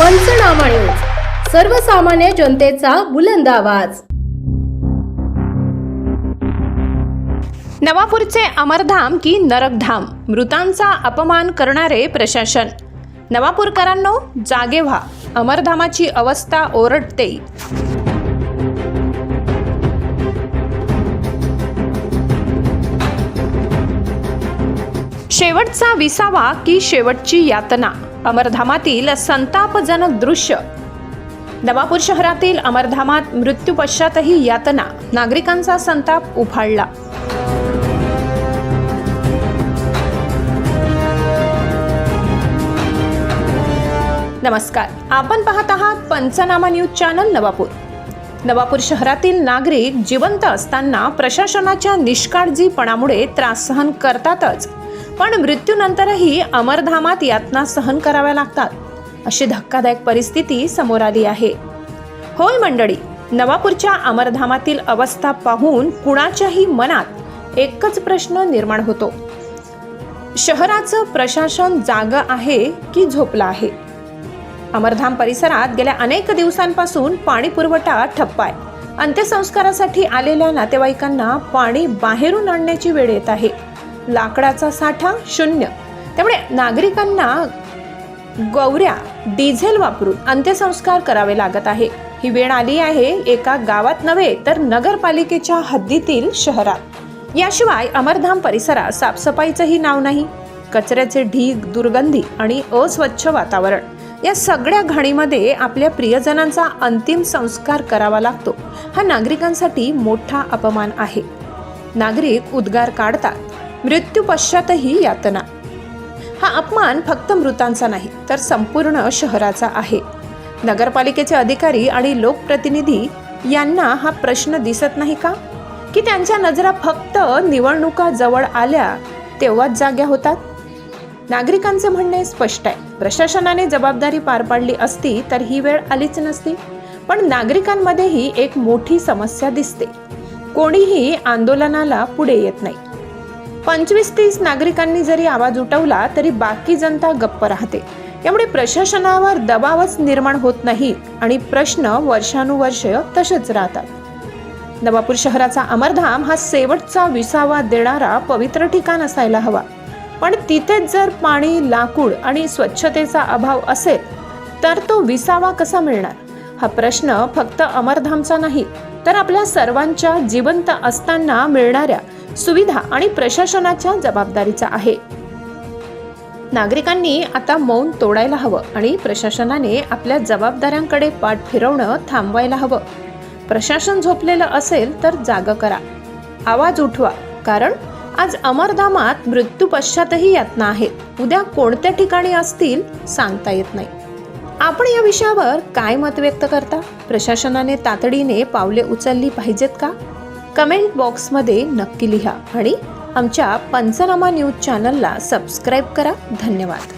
पंचनामा न्यूज सर्वसामान्य जनतेचा बुलंद आवाज. नवापूरचे अमरधाम की नरकधाम मृतांचा अपमान करणारे प्रशासन. नवापूरकरांनो जागे व्हा. अमरधामाची अवस्था ओरडते. शेवटचा विसावा की शेवटची यातना? अमरधामातील संतापजनक दृश्य. नवापूर शहरातील अमरधामात मृत्यू पश्चातही यातना. नागरिकांचा संताप उफाळला. नमस्कार. आपण पाहत आहात पंचनामा न्यूज चॅनल नवापूर. नवापूर शहरातील नागरिक जिवंत असताना प्रशासनाच्या निष्काळजीपणामुळे त्रास सहन करतातच. पण मृत्यूनंतरही अमरधामात यातना सहन कराव्या लागतात. अशी धक्कादायक परिस्थिती समोर आली आहे. होय मंडळी नवापूरच्या अमरधामातील अवस्था पाहून कुणाच्याही मनात एकच प्रश्न निर्माण होतो. शहराचं प्रशासन जाग आहे की झोपलं आहे? अमरधाम परिसरात गेल्या अनेक दिवसांपासून पाणी पुरवठा ठप्प आहे. अंत्यसंस्कारासाठी आलेल्या नातेवाईकांना पाणी बाहेरून आणण्याची वेळ येत आहे. लाकडाचा साठा शून्य. त्यामुळे नागरिकांना गौऱ्या डिझेल वापरून अंत्यसंस्कार करावे लागत आहे. ही वेळ आली आहे एका गावात नव्हे तर नगरपालिकेच्या हद्दीतील शहरात. याशिवाय अमरधाम परिसरात साफसफाईचंही नाव नाही. कचऱ्याचे ढीग दुर्गंधी आणि अस्वच्छ वातावरण या सगळ्या घाणीमध्ये आपल्या प्रियजनांचा अंतिम संस्कार करावा लागतो. हा नागरिकांसाठी मोठा अपमान आहे. नागरिक उद्गार काढतात. मृत्यू पश्चातही यातना. हा अपमान फक्त मृतांचा नाही तर संपूर्ण शहराचा आहे. नगरपालिकेचे अधिकारी आणि लोकप्रतिनिधी यांना हा प्रश्न दिसत नाही का? की त्यांच्या नजरा फक्त निवडणुका जवळ आल्या तेव्हाच जाग्या होतात? नागरिकांचे म्हणणे स्पष्ट आहे. प्रशासनाने जबाबदारी पार पाडली असती तर ही वेळ आलीच नसती. पण नागरिकांमध्येही एक मोठी समस्या दिसते. कोणीही आंदोलनाला पुढे येत नाही. पंचवीस तीस नागरिकांनी जरी आवाज उठवला तरी बाकी जनता गप्प राहते. त्यामुळे प्रशासनावर दबावच निर्माण होत नाही आणि प्रश्न वर्षानुवर्ष तसेच राहतात. नवापूर शहराचा अमरधाम हा शेवटचा विसावा देणारा पवित्र ठिकाण असायला हवा. पण तिथेच जर पाणी लाकूड आणि स्वच्छतेचा अभाव असेल तर तो विसावा कसा मिळणार? हा प्रश्न फक्त अमरधामचा नाही तर आपल्या सर्वांच्या जिवंत असताना मिळणाऱ्या सुविधा आणि प्रशासनाच्या जबाबदारीचा आहे. नागरिकांनी आता मौन तोडायला हवं आणि प्रशासनाने आपल्या जबाबदाऱ्यांकडे पाठ फिरवणं थांबवायला हवं. प्रशासन झोपलेलं असेल तर जाग करा. आवाज उठवा कारण आज अमरधामात मृत्यू पश्चातही यातना आहेत. उद्या कोणत्या ठिकाणी असतील सांगता येत नाही. आपण या विषयावर काय मत व्यक्त करता? प्रशासनाने तातडीने पावले उचलली पाहिजेत का? कमेंट बॉक्समध्ये नक्की लिहा आणि आमच्या पंचनामा न्यूज चॅनलला सबस्क्राईब करा. धन्यवाद.